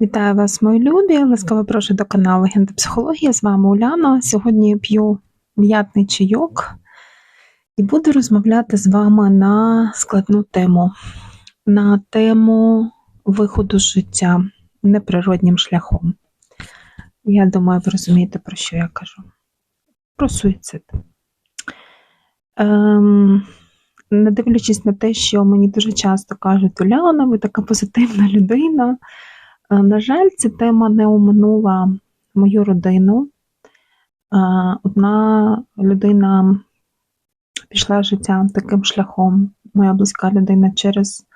Вітаю вас, мої любі! Ласкаво прошу до каналу Легенда Психологія. З вами Уляна. Сьогодні п'ю м'ятний чайок і буду розмовляти з вами на складну тему, на тему виходу життя неприроднім шляхом. Я думаю, ви розумієте, про що я кажу. Про суїцид. Ем, не дивлячись на те, що мені дуже часто кажуть, Уляна, ви така позитивна людина. Е, На жаль, ця тема не оминула мою родину. Е, Одна людина пішла життя таким шляхом, моя близька людина, через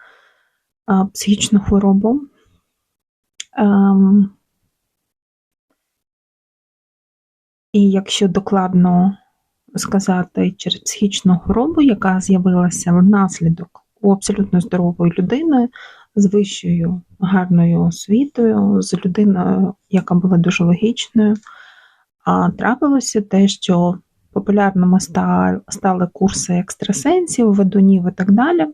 е, психічну хворобу. Ем, І якщо докладно сказати через психічну хворобу, яка з'явилася внаслідок у абсолютно здорової людини з вищою гарною освітою, з людиною, яка була дуже логічною, а трапилося те, що популярними стали курси екстрасенсів, ведунів і так далі.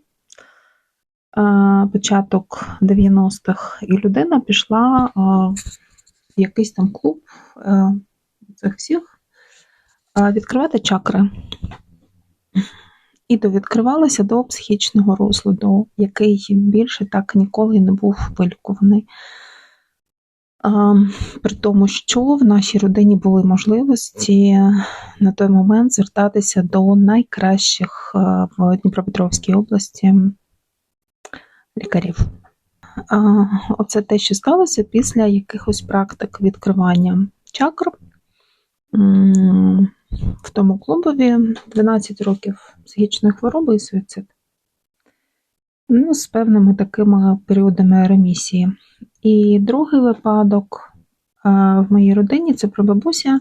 Початок 90-х, і людина пішла в якийсь там клуб е, цих всіх відкривати чакри. І довідкривалася до психічного розладу, який більше так ніколи не був вилікуваний. При тому, що в нашій родині були можливості на той момент звертатися до найкращих в Дніпропетровській області лікарів. Оце те, що сталося після якихось практик відкривання чакр. В тому клубові 12 років психічної хвороби і суїцид. Ну, з певними такими періодами ремісії. І другий випадок а, в моїй родині це прабабуся,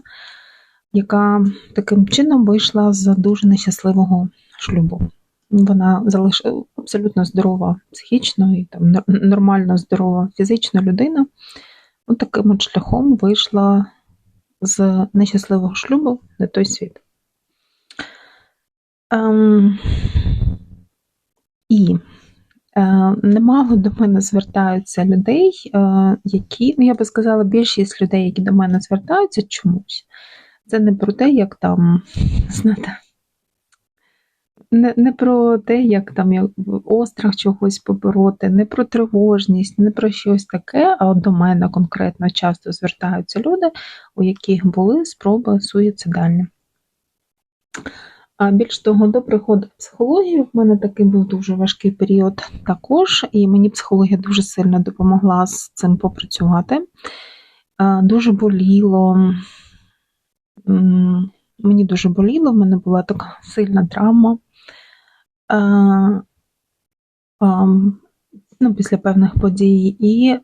яка таким чином вийшла з дуже нещасливого шлюбу. Вона залишила абсолютно здорова психічно і там нормально здорова фізична людина. От таким от шляхом вийшла з нещасливого шлюбу на той світ. Ем, і е, немало до мене звертаються людей, е, які, ну я би сказала, більшість людей, які до мене звертаються чомусь. Це не про те, як там, знаєте, не, не про те, як там острах чогось побороти, не про тривожність, не про щось таке, а от до мене конкретно часто звертаються люди, у яких були спроби суїцидальні. А більш того, до приходу в психологію в мене такий був дуже важкий період також, і мені психологія дуже сильно допомогла з цим попрацювати. Дуже боліло. Мені дуже боліло, в мене була така сильна травма. Ну, після певних подій. І е,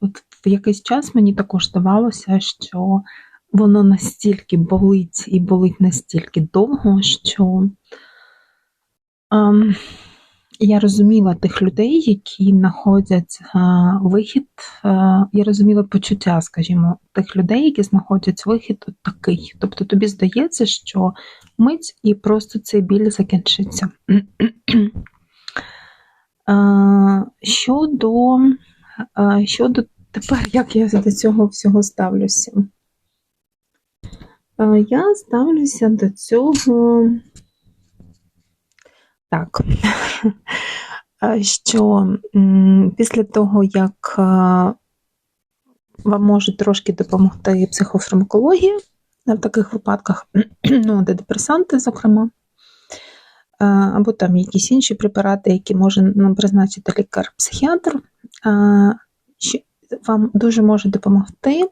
от в якийсь час мені також здавалося, що воно настільки болить і болить настільки довго, що я розуміла тих людей, які знаходять е, вихід. е, я розуміла почуття, скажімо, тих людей, які знаходять вихід от такий. Тобто тобі здається, що мить і просто цей біль закінчиться. Е, Щодо, щодо тепер, як я до цього всього ставлюся? Я ставлюся до цього так, що після того, як е, вам може трошки допомогти психофармакологія в таких випадках, ну, антидепресанти, зокрема, е, або там якісь інші препарати, які може нам призначити лікар-психіатр, е, вам дуже може допомогти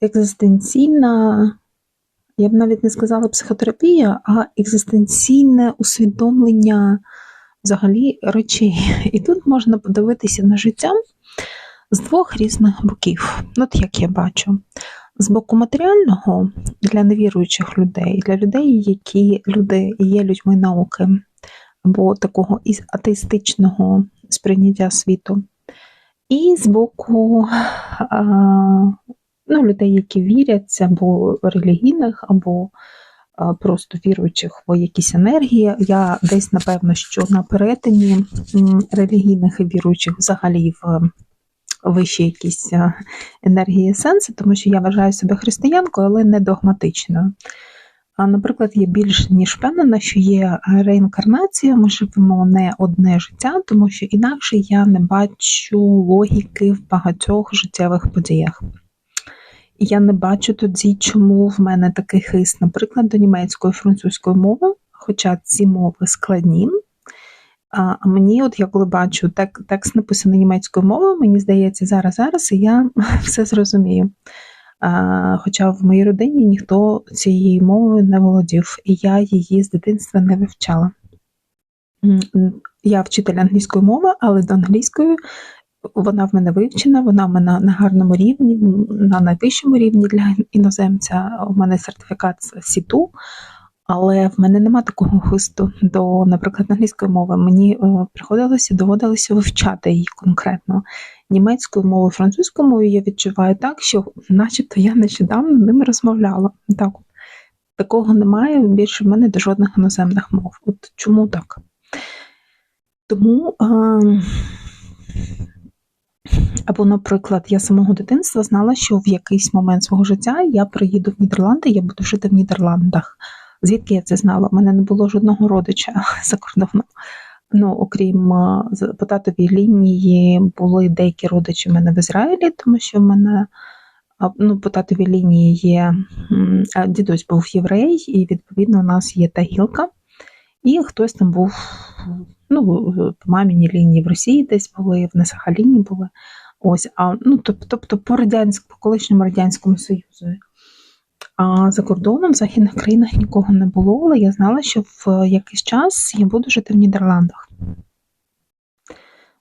екзистенційна, я б навіть не сказала психотерапія, а екзистенційне усвідомлення взагалі речей. І тут можна подивитися на життя з двох різних боків. От як я бачу. З боку матеріального для невіруючих людей, для людей, які люди є людьми науки, або такого атеїстичного сприйняття світу. І з боку ну, людей, які вірять, або релігійних, або просто віруючих в якісь енергії. Я десь, напевно, що на перетині релігійних і віруючих взагалі в вищі якісь енергії і сенси, тому що я вважаю себе християнкою, але не догматичною. А, наприклад, я більш ніж впевнена, що є реінкарнація, ми живемо не одне життя, тому що інакше я не бачу логіки в багатьох життєвих подіях. Я не бачу тоді, чому в мене такий хист, наприклад, до німецької французької мови, хоча ці мови складні. А мені, от я коли бачу тек, текст написаний німецькою мовою, мені здається, зараз, зараз і я все зрозумію. А, Хоча в моїй родині ніхто цією мовою не володів, і я її з дитинства не вивчала. Я вчитель англійської мови, але до англійської вона в мене вивчена, вона в мене на гарному рівні, на найвищому рівні для іноземця. У мене сертифікат Сіту, але в мене нема такого хисту до, наприклад, англійської мови. Мені е, приходилося доводилося вивчати її конкретно. Німецькою мовою, французькою мовою я відчуваю так, що начебто я нещодавно ними розмовляла. Так, Такого немає більше в мене до жодних іноземних мов. От чому так? Тому. Е або, наприклад, я самого дитинства знала, що в якийсь момент свого життя я приїду в Нідерланди, я буду жити в Нідерландах. Звідки я це знала? У мене не було жодного родича за кордоном. Ну, окрім по татовій лінії, були деякі родичі в мене в Ізраїлі, тому що в мене ну, по татовій лінії є дідусь був єврей, і відповідно у нас є та гілка. І хтось там був, ну, по маміній лінії в Росії десь були, в Несахаліні були. Ось, а, ну, Тобто по радянському, по колишньому Радянському Союзу. А за кордоном в західних країнах нікого не було, але я знала, що в якийсь час я буду жити в Нідерландах.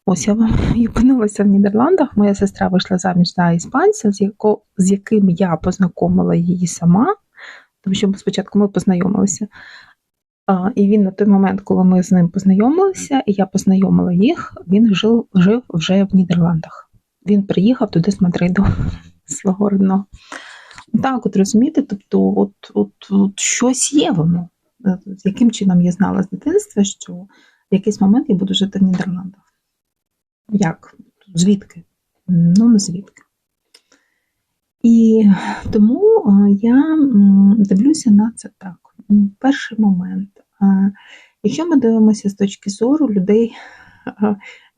Ось я вам опинилася в Нідерландах. Моя сестра вийшла заміж за іспанця, з яко, з яким я познайомила її сама, тому що спочатку ми познайомилися. І він на той момент, коли ми з ним познайомилися, і я познайомила їх, він жив жив вже в Нідерландах. Він приїхав туди з Мадриду свого родного. Так, от розумієте, тобто, от, от, от щось є воно. Е, яким чином я знала з дитинства, що в якийсь момент я буду жити в Нідерландах. Як? Звідки? Ну, не звідки. І тому е, я дивлюся на це так. Перший момент. Е, якщо ми дивимося з точки зору людей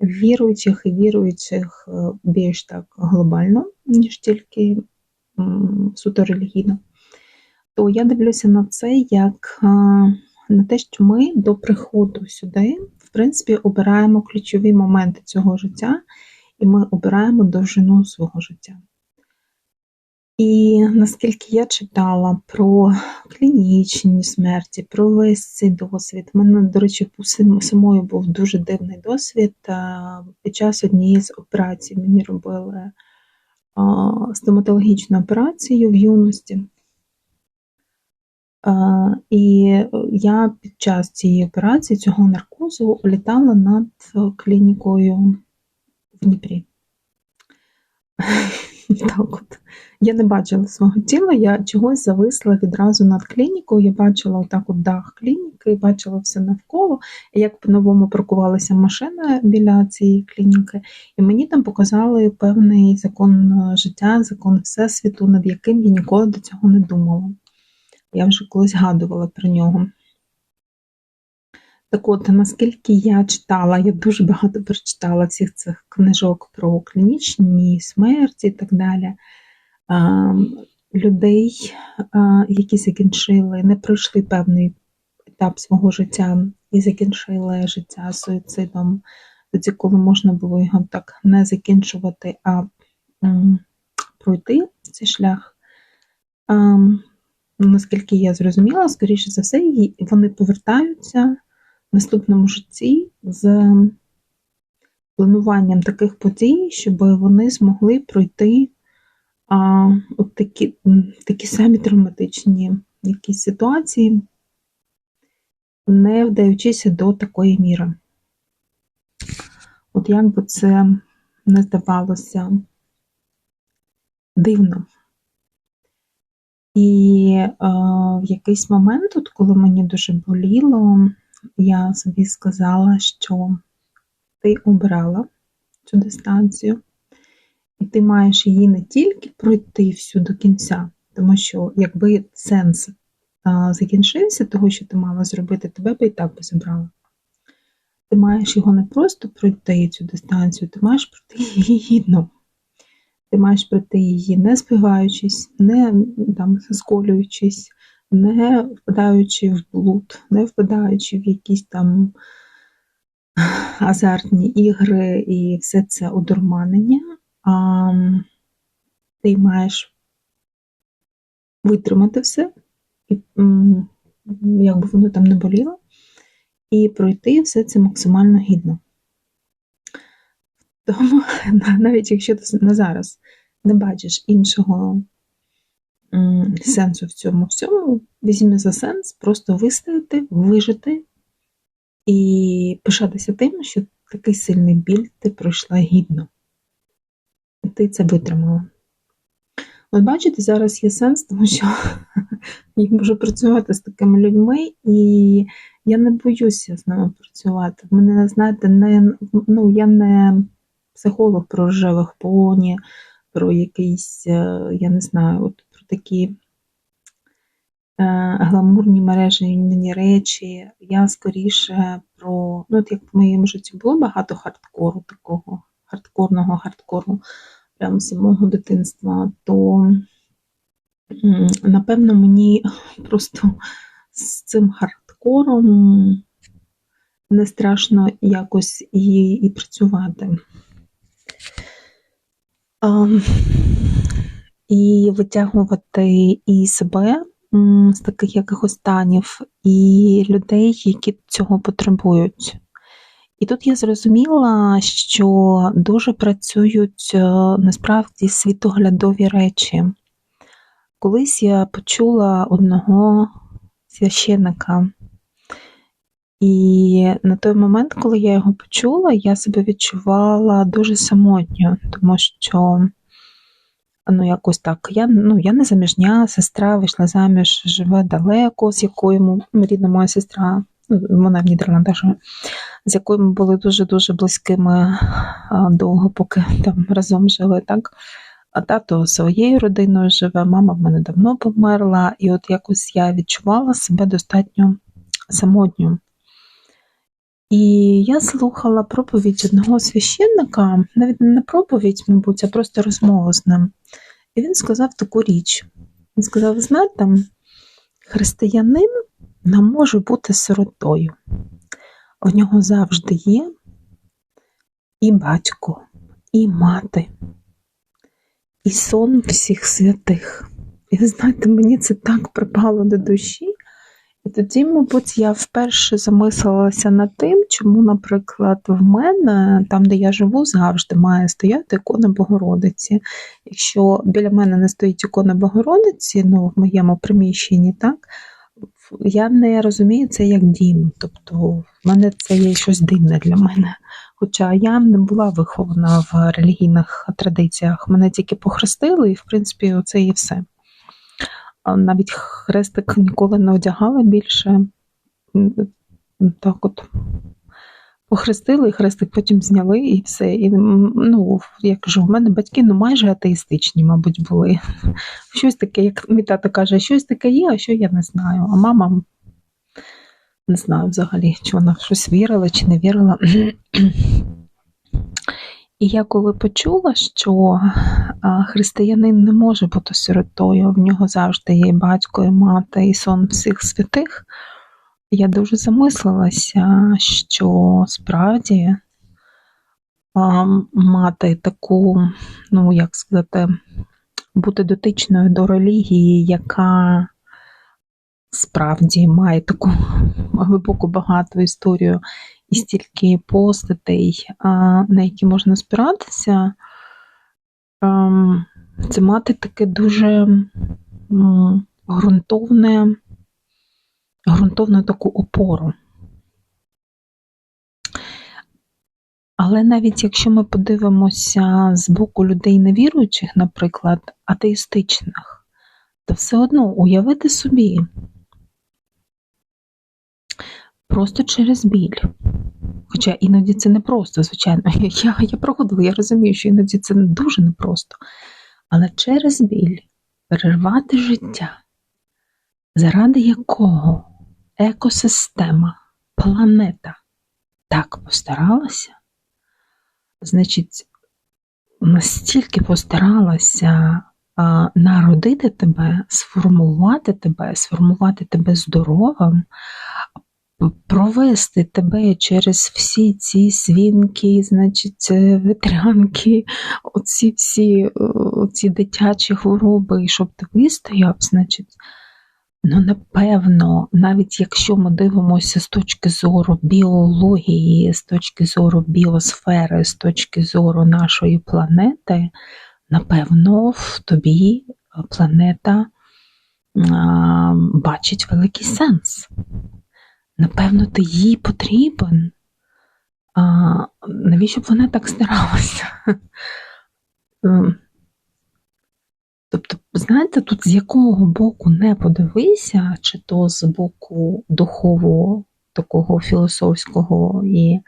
віруючих і віруючих більш так глобально, ніж тільки суто релігійно, то я дивлюся на це як на те, що ми до приходу сюди, в принципі, обираємо ключові моменти цього життя, і ми обираємо довжину свого життя. І наскільки я читала про клінічні смерті, про весь цей досвід, у мене, до речі, самою був дуже дивний досвід. Під час однієї з операцій мені робили стоматологічну операцію в юності. І я під час цієї операції, цього наркозу, літала над клінікою в Дніпрі. Так от. Я не бачила свого тіла, я чогось зависла відразу над клінікою. Я бачила отак от дах клініки, бачила все навколо, як по-новому паркувалася машина біля цієї клініки, і мені там показали певний закон е, життя, закон всесвіту, над яким я ніколи до цього не думала. Я вже колись згадувала про нього. Так от, наскільки я читала, я дуже багато прочитала всіх цих книжок про клінічні смерті і так далі. Людей, які закінчили, не пройшли певний етап свого життя і закінчили життя суїцидом, тоді, коли можна було його так не закінчувати, а пройти цей шлях. Наскільки я зрозуміла, скоріше за все, вони повертаються наступному житті з плануванням таких подій, щоб вони змогли пройти а, от такі, такі самі травматичні якісь ситуації, не вдаючися до такої міри. От як би це не здавалося дивно. І е, в якийсь момент, от коли мені дуже боліло, я собі сказала, що ти обрала цю дистанцію, і ти маєш її не тільки пройти всю до кінця, тому що якби сенс а, закінчився, того, що ти мала зробити, тебе би і так би забрали. Ти маєш його не просто пройти цю дистанцію, ти маєш пройти її гідно. Ти маєш пройти її не збиваючись, не там, сколюючись, не впадаючи в блуд, не впадаючи в якісь там азартні ігри і все це одурманення, а ти маєш витримати все, і, як би воно там не боліло, і пройти все це максимально гідно. Тому навіть якщо ти на зараз не бачиш іншого сенсу в цьому всьому, візьми за сенс, просто вистояти, вижити і пишатися тим, що такий сильний біль ти пройшла гідно. І ти це витримала. От бачите, зараз є сенс, тому що я можу працювати з такими людьми, і я не боюся з ними працювати. Мене, знаєте, не, ну, я не психолог про рожевих поні, про якийсь, е, я не знаю, от такі е, гламурні мережені речі. Я скоріше про, ну, от як в моєму житті було багато хардкору, такого хардкорного хардкору прямо з самого дитинства, то напевно мені просто з цим хардкором не страшно якось і, і працювати. І витягувати і себе з таких якихось станів, і людей, які цього потребують. І тут я зрозуміла, що дуже працюють е, насправді світоглядові речі. Колись я почула одного священника, і на той момент, коли я його почула, я себе відчувала дуже самотньо, тому що ну, якось так, я ну, я не заміжня, сестра вийшла заміж, живе далеко, з якою рідна моя сестра, ну, вона в Нідерландах живе, з якою ми були дуже-дуже близькими довго, поки там разом жили. так. А тато своєю родиною живе, мама в мене давно померла, і от якось я відчувала себе достатньо самотньо. І я слухала проповідь одного священника, навіть не проповідь, мабуть, а просто розмову з ним. І він сказав таку річ: він сказав: знаєте, християнин не може бути сиротою. У нього завжди є і батько, і мати, і сон всіх святих. І ви знаєте, мені це так припало до душі. І тоді, мабуть, я вперше замислилася над тим, чому, наприклад, в мене, там, де я живу, завжди має стояти ікона Богородиці. Якщо біля мене не стоїть ікона Богородиці, ну, в моєму приміщенні, так, я не розумію це як дім. Тобто, в мене це є щось дивне для мене. Хоча я не була вихована в релігійних традиціях, мене тільки похрестили, і, в принципі, це і все навіть хрестик ніколи не одягала більше. Так от похрестили, хрестик потім зняли і все. І, ну, Я кажу, в мене батьки ну, майже атеїстичні, мабуть, були. Щось таке, як мій тато каже, щось таке є, а що я не знаю. А мама не знаю взагалі, чи вона в щось вірила, чи не вірила. І я коли почула, що християнин не може бути сиротою, в нього завжди є батько, і мати, і сон всіх святих, я дуже замислилася, що справді мати таку, ну як сказати, бути дотичною до релігії, яка справді має таку глибоку багату історію і стільки постатей, на які можна спиратися, ем, це мати таке дуже ґрунтовне, ґрунтовну таку опору. Але навіть якщо ми подивимося з боку людей невіруючих, наприклад, атеїстичних, Та все одно уявити собі просто через біль. Хоча іноді це не просто, звичайно. Я я проходила, я розумію, що іноді це дуже непросто. Але через біль перервати життя, заради якого екосистема, планета так постаралася, значить, настільки постаралася а, народити тебе, сформувати тебе, сформувати тебе здоровим, провести тебе через всі ці свінки, значить, ветрянки, оці всі оці дитячі хвороби, і щоб ти вистояв, значить. Ну, напевно, навіть якщо ми дивимося з точки зору біології, з точки зору біосфери, з точки зору нашої планети, напевно, в тобі планета а, бачить великий сенс. Напевно, ти їй потрібен. А, Навіщо б вона так старалася? Ем, тобто, знаєте, тут з якого боку не подивися, чи то з боку духового, такого філософського і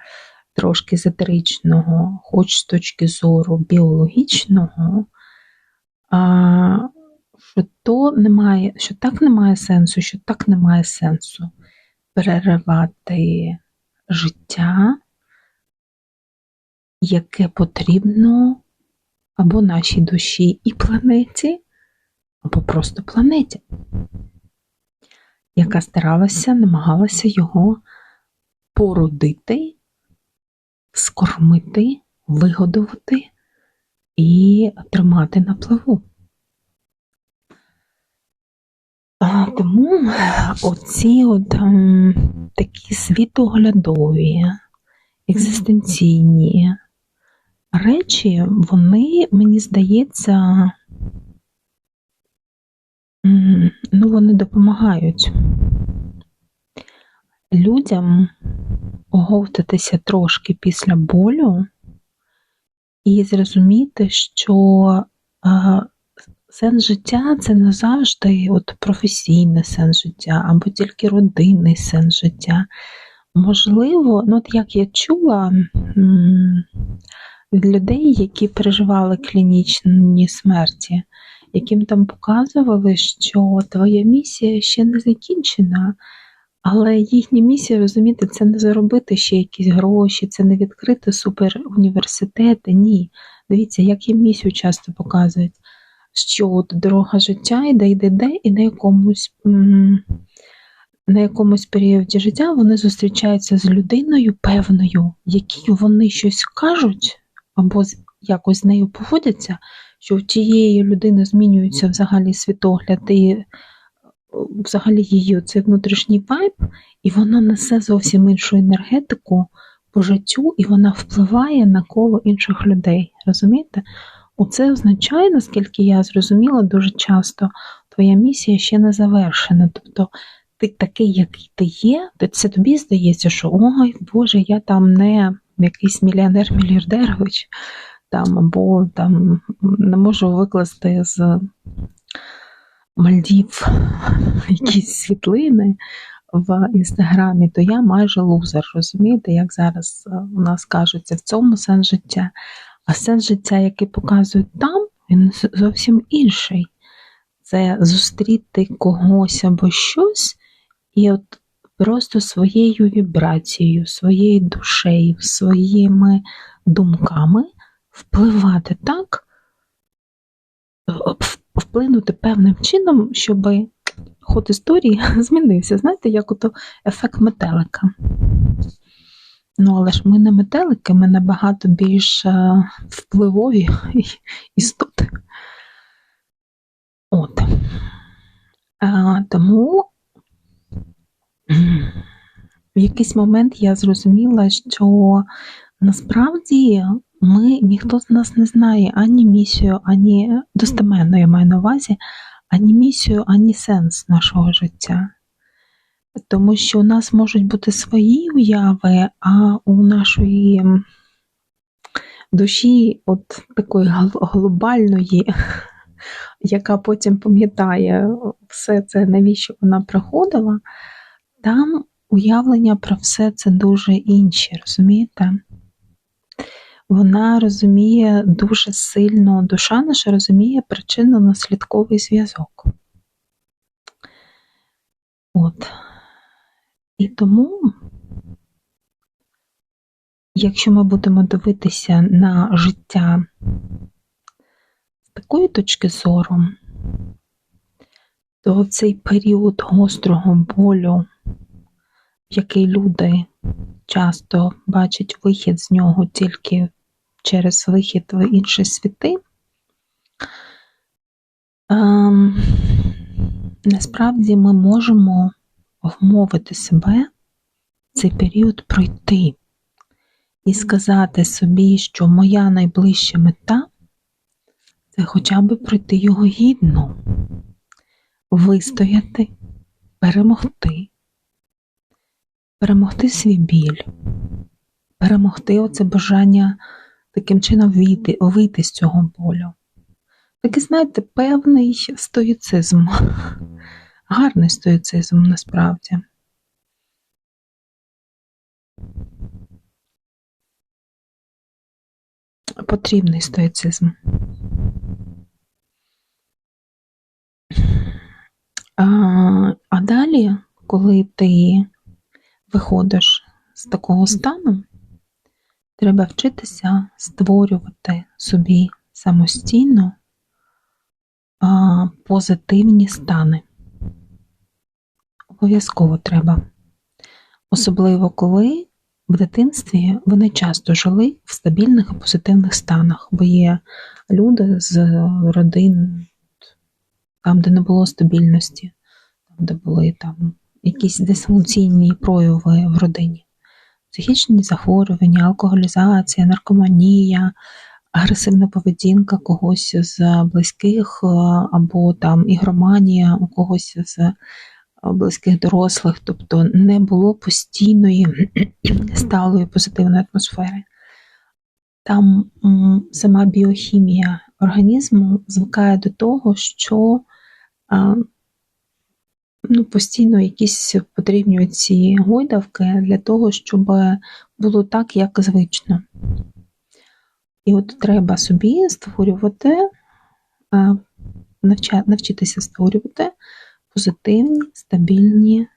трошки езотеричного, хоч з точки зору біологічного, а, що то немає, що так немає сенсу, що так немає сенсу переривати життя, яке потрібно або нашій душі і планеті, або просто планеті, яка старалася, намагалася його породити, скормити, вигодувати і тримати на плаву. Тому оці от ем, такі світоглядові, екзистенційні речі, вони, мені здається, ну, вони допомагають людям оговтатися трошки після болю і зрозуміти, що Сенс життя це не завжди от професійний сенс життя або тільки родинний сенс життя. Можливо, ну от як я чула від людей, які переживали клінічні смерті, яким там показували, що твоя місія ще не закінчена, але їхня місія, розумієте, це не заробити ще якісь гроші, це не відкрити суперуніверситети. Ні. Дивіться, як їм місію часто показують що от дорога життя йде, йде, йде, і на якомусь на якомусь періоді життя вони зустрічаються з людиною певною, якій вони щось кажуть, або якось з нею поводяться, що в тієї людини змінюється взагалі світогляд і взагалі її цей внутрішній вайб, і вона несе зовсім іншу енергетику по життю, і вона впливає на коло інших людей. Розумієте? Оце означає, наскільки я зрозуміла, дуже часто твоя місія ще не завершена. Тобто ти такий, який ти є, то це тобі здається, що ой, Боже, я там не якийсь мільйонер-мільярдерович, там, або там не можу викласти з Мальдів якісь світлини в інстаграмі, то я майже лузер. Розумієте, як зараз е, у нас кажуться в цьому сенс життя. А сенс життя, який показують там, він зовсім інший. Це зустріти когось або щось, і от просто своєю вібрацією, своєю душею, своїми думками впливати так, вплинути певним чином, щоб ход історії змінився. Знаєте, як ото ефект метелика. Ну, але ж ми не метелики, ми набагато більш е, впливові істоти. От. А, Тому в якийсь момент я зрозуміла, що насправді ми ніхто з нас не знає ані місію, ані достеменно я маю на увазі, ані місію, ані сенс нашого життя. Тому що у нас можуть бути свої уяви, а у нашої душі, от такої глобальної яка потім пам'ятає все це, навіщо вона приходила, там уявлення про все це дуже інші, розумієте? Вона розуміє дуже сильно, душа наша розуміє причинно-наслідковий зв'язок. От. І тому, якщо ми будемо дивитися на життя з такої точки зору, то цей період гострого болю, в який люди часто бачать вихід з нього тільки через вихід в інші світи, ем, насправді ми можемо вмовити себе цей період пройти і сказати собі, що моя найближча мета це хоча б пройти його гідно, вистояти, перемогти, перемогти свій біль, перемогти оце бажання таким чином вийти, вийти з цього болю. Такий, знаєте, певний стоїцизм, гарний стоїцизм насправді. Потрібний стоїцизм. А, а далі, коли ти виходиш з такого стану, треба вчитися створювати собі самостійно а, позитивні стани. Обов'язково треба. Особливо коли в дитинстві вони часто жили в стабільних і позитивних станах, бо є люди з родин, там, де не було стабільності, там, де були там якісь дисфункційні прояви в родині, психічні захворювання, алкоголізація, наркоманія, агресивна поведінка когось з близьких, або там ігроманія у когось з близьких дорослих, тобто не було постійної сталої позитивної атмосфери. Там сама біохімія організму звикає до того, що ну, постійно якісь потрібні ці гойдавки для того, щоб було так, як звично. І от треба собі створювати, навчитися створювати позитивні, стабільні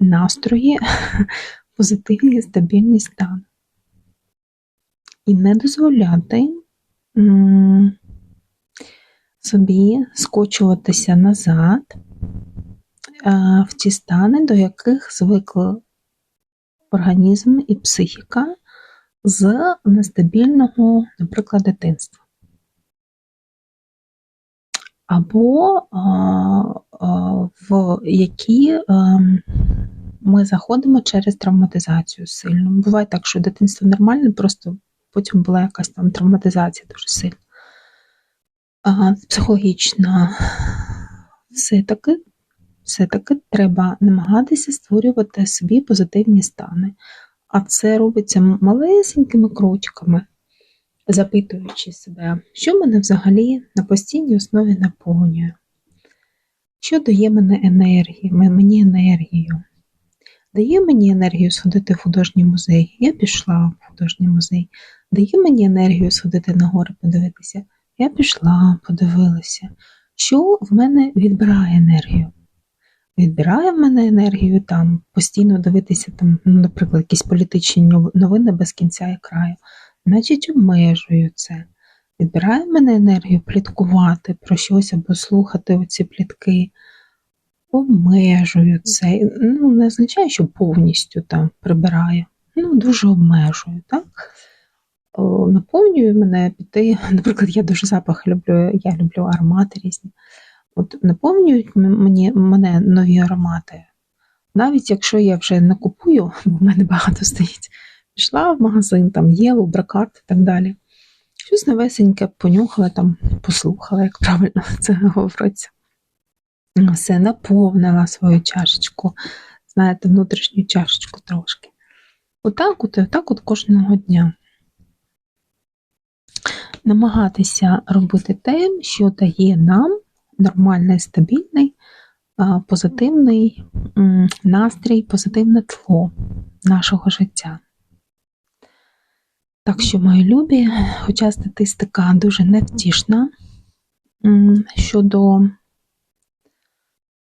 настрої, позитивні, стабільні стани. І не дозволяти собі скочуватися назад в ті стани, до яких звикли організм і психіка з нестабільного, наприклад, дитинства. Або в які ми заходимо через травматизацію сильну. Буває так, що дитинство нормальне, просто потім була якась там травматизація дуже сильна. Психологічна. Все-таки все-таки треба намагатися створювати собі позитивні стани. А це робиться малесенькими крочками, запитуючи себе, що мене взагалі на постійній основі наповнює, що дає мене енергії, мені енергію. Дає мені енергію сходити в художній музей. Я пішла в художній музей. Дає мені енергію сходити на гори, подивитися. Я пішла, подивилася, що в мене відбирає енергію відбирає в мене енергію там, постійно дивитися, там, наприклад, якісь політичні новини без кінця і краю, значить обмежую це. Відбирає мене енергію пліткувати про щось або слухати оці плітки. Обмежую це. Ну, не означає, що повністю там прибираю. Ну, дуже обмежую, так? О, наповнює мене піти. Наприклад, я дуже запах люблю, я люблю аромати різні. От наповнюють мені, мене нові аромати. Навіть якщо я вже не купую, бо в мене багато стоїть, пішла в магазин, там Єву, бракат і так далі. Щось новесеньке понюхала, там, послухала, як правильно це говориться. Все, наповнила свою чашечку, знаєте, внутрішню чашечку трошки. Отак от, отак от кожного дня. Намагатися робити те, що дає нам нормальний, стабільний, позитивний настрій, позитивне тло нашого життя. Так що, мої любі, хоча статистика дуже невтішна щодо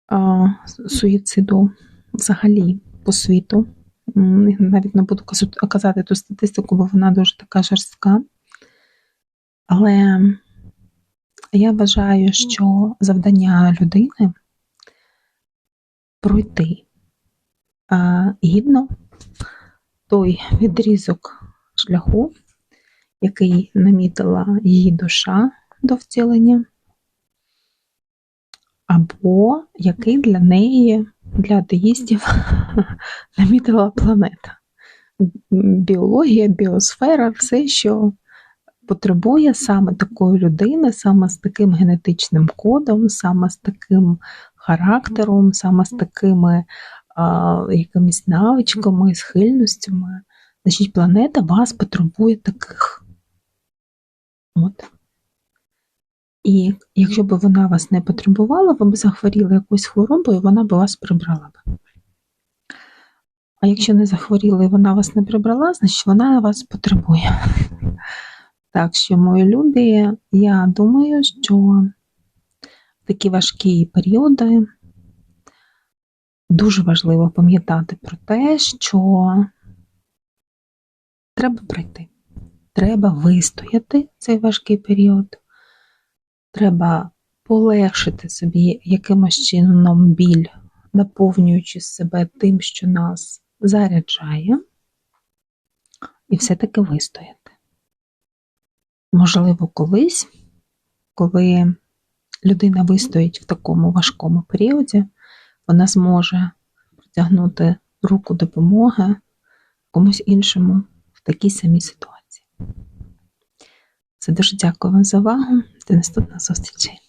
а, суїциду взагалі по світу. Навіть не буду казати ту статистику, бо вона дуже така жорстка. Але я вважаю, що завдання людини пройти а, гідно той відрізок шляху, який намітила її душа до втілення, або який для неї, для атеїстів, намітила планета. Біологія, біосфера, все, що потребує саме такої людини, саме з таким генетичним кодом, саме з таким характером, саме з такими а, якимись навичками, схильностями. Значить, планета вас потребує таких. От. І якщо б вона вас не потребувала, ви б захворіли якоюсь хворобою, вона б вас прибрала б. А якщо не захворіли і вона вас не прибрала, значить вона вас потребує. Так що, мої любі, я думаю, що в такі важкі періоди дуже важливо пам'ятати про те, що треба пройти. Треба вистояти цей важкий період. Треба полегшити собі якимось чином біль, наповнюючи себе тим, що нас заряджає, і все-таки вистояти. Можливо, колись, коли людина вистоїть в такому важкому періоді, вона зможе протягнути руку допомоги комусь іншому такій самій ситуації. Це дуже дякую вам за увагу. До наступних зустрічей.